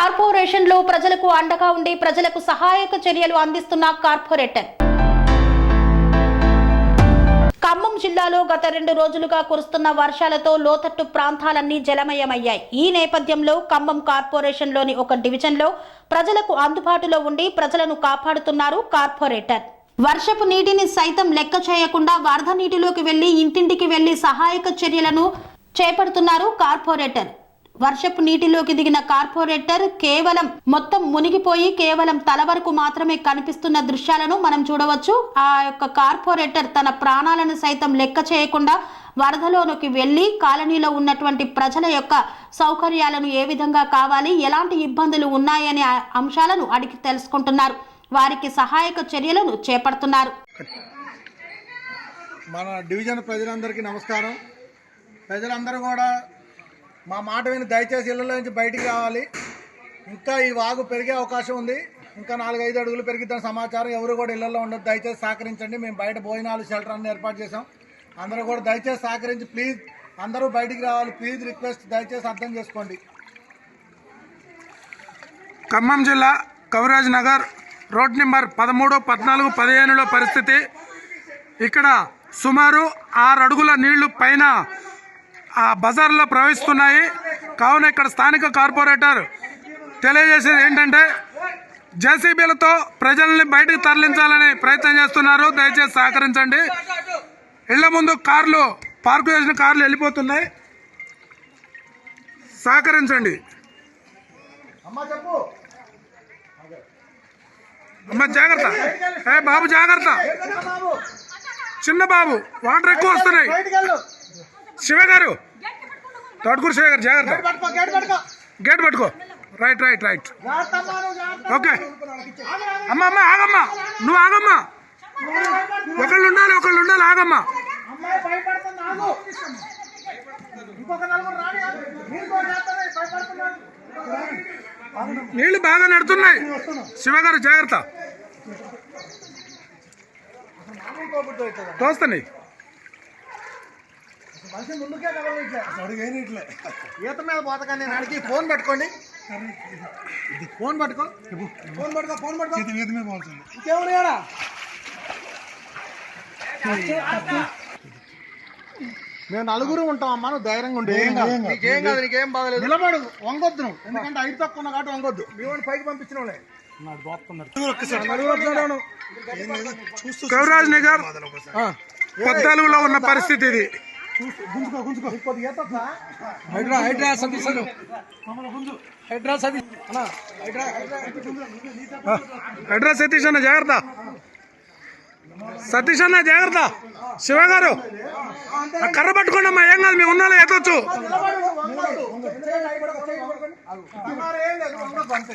కార్పొరేషన్లో ప్రజలకు అండగా ఉండి ప్రజలకు సహాయక చర్యలు అందిస్తున్న కార్పొరేటర్. ఖమ్మం జిల్లాలో గత రెండు రోజులుగా కురుస్తున్న వర్షాలతో లోతట్టు ప్రాంతాలన్నీ జలమయమయ్యాయి. ఈ నేపథ్యంలో ఖమ్మం కార్పొరేషన్లోని ఒక డివిజన్లో ప్రజలకు అందుబాటులో ఉండి ప్రజలను కాపాడుతున్నారు కార్పొరేటర్. వర్షపు నీటిని సైతం లెక్క చేయకుండా వరద నీటిలోకి వెళ్ళి ఇంటింటికి వెళ్ళి సహాయక చర్యలను చేపడుతున్నారు కార్పొరేటర్. వర్షపు నీటిలోకి దిగిన కార్పొరేటర్ కేవలం మొత్తం మునిగిపోయి కేవలం తల వరకు మాత్రమే కనిపిస్తున్న దృశ్యాలను మనం చూడవచ్చు. ఆ యొక్క కార్పొరేటర్ తన ప్రాణాలను సైతం లెక్క చేయకుండా వరదలోనికి వెళ్ళి కాలనీలో ఉన్నటువంటి ప్రజల యొక్క సౌకర్యాలను ఏ విధంగా కావాలి ఎలాంటి ఇబ్బందులు ఉన్నాయనే అంశాలను అడిగి తెలుసుకుంటున్నారు. వారికి సహాయక చర్యలను చేపడుతున్నారు. మన డివిజన్ ప్రజలందరికీ నమస్కారం. ప్రజలందరూ కూడా మా మాట విని దయచేసి ఇళ్ళలో నుంచి బయటికి రావాలి. ఇంకా ఈ వాగు పెరిగే అవకాశం ఉంది. ఇంకా నాలుగైదు అడుగులు పెరిగిద్దాం సమాచారం ఎవరు కూడా ఇళ్ళలో ఉండదు. దయచేసి సహకరించండి. మేము బయట భోజనాలు షెల్టర్ అన్ని ఏర్పాటు చేసాం అందరూ కూడా దయచేసి సహకరించి ప్లీజ్ అందరూ బయటికి రావాలి. ప్లీజ్ రిక్వెస్ట్ దయచేసి అర్థం చేసుకోండి. ఖమ్మం జిల్లా కవిరాజ్ నగర్ రోడ్ నెంబర్ పదమూడు పద్నాలుగు పదిహేనులో పరిస్థితి. ఇక్కడ సుమారు ఆరు అడుగుల నీళ్ళు పైన ఆ బజార్లో ప్రవహిస్తున్నాయి. కావున ఇక్కడ స్థానిక కార్పొరేటర్ తెలియజేసేది ఏంటంటే జేసీబీలతో ప్రజల్ని బయటకు తరలించాలని ప్రయత్నం చేస్తున్నారు. దయచేసి సహకరించండి. ఇళ్ళ ముందు కార్లు పార్కు చేసిన కార్లు వెళ్ళిపోతున్నాయి. సహకరించండి. అమ్మా జాగ్రత్త. ఏ బాబు జాగ్రత్త. చిన్న బాబు వాటర్ ఎక్కువ వస్తున్నాయి. శివ గారు! తోటకూరు శివ గారు జాగ్రత్త. గేట్ పట్టుకో గేట్ పట్టుకో. Right right right. ఓకే. అమ్మ అమ్మ ఆగమ్మా. నువ్వు ఆగమ్మా. ఒకళ్ళు ఉండాలి ఒకళ్ళు ఉండాలి ఆగమ్మా. నీళ్ళు బాగా నడుతున్నాయి. శివ గారు జాగ్రత్త. తోస్తున్నాయి మనిషి ముందుకే ఈత మీద పోతకండి నేను అడిగి ఫోన్ పట్టుకోండి. ఇది ఫోన్ పట్టుకో. ఫోన్ పట్టుకో ఫోన్ పట్టుకో. ఈత మీద పోతుంది ఇంకెవరు ఏడా మేము నలుగురు ఉంటాం అమ్మా నువ్వు ధైర్యంగా ఉండి. నీకేం కాదు నీకేం బాగలేదు. నిలబడు వంగొద్దు నువ్వు ఎందుకంటే ఐదు తక్కువ ఉన్నా కాబట్టి వంగొద్దు. మీ వాడిని పైకి పంపించిన వాళ్ళే కవిరాజ్ నగర్ పద్నాలుగులో ఉన్న పరిస్థితి ఇది. ఈత వస్తుందా? హైడ్రా హైడ్రా. హైడ్రా అన్నా, హైడ్రా అడ్రస్ సతీష్ అన్న జాగ్రత్త. సతీష్ అన్న జాగ్రత్త. శివ గారు కర్ర పట్టుకోండి అమ్మా ఏం కాదు మేము ఉన్నాలో ఎత్తొచ్చు. అంతే.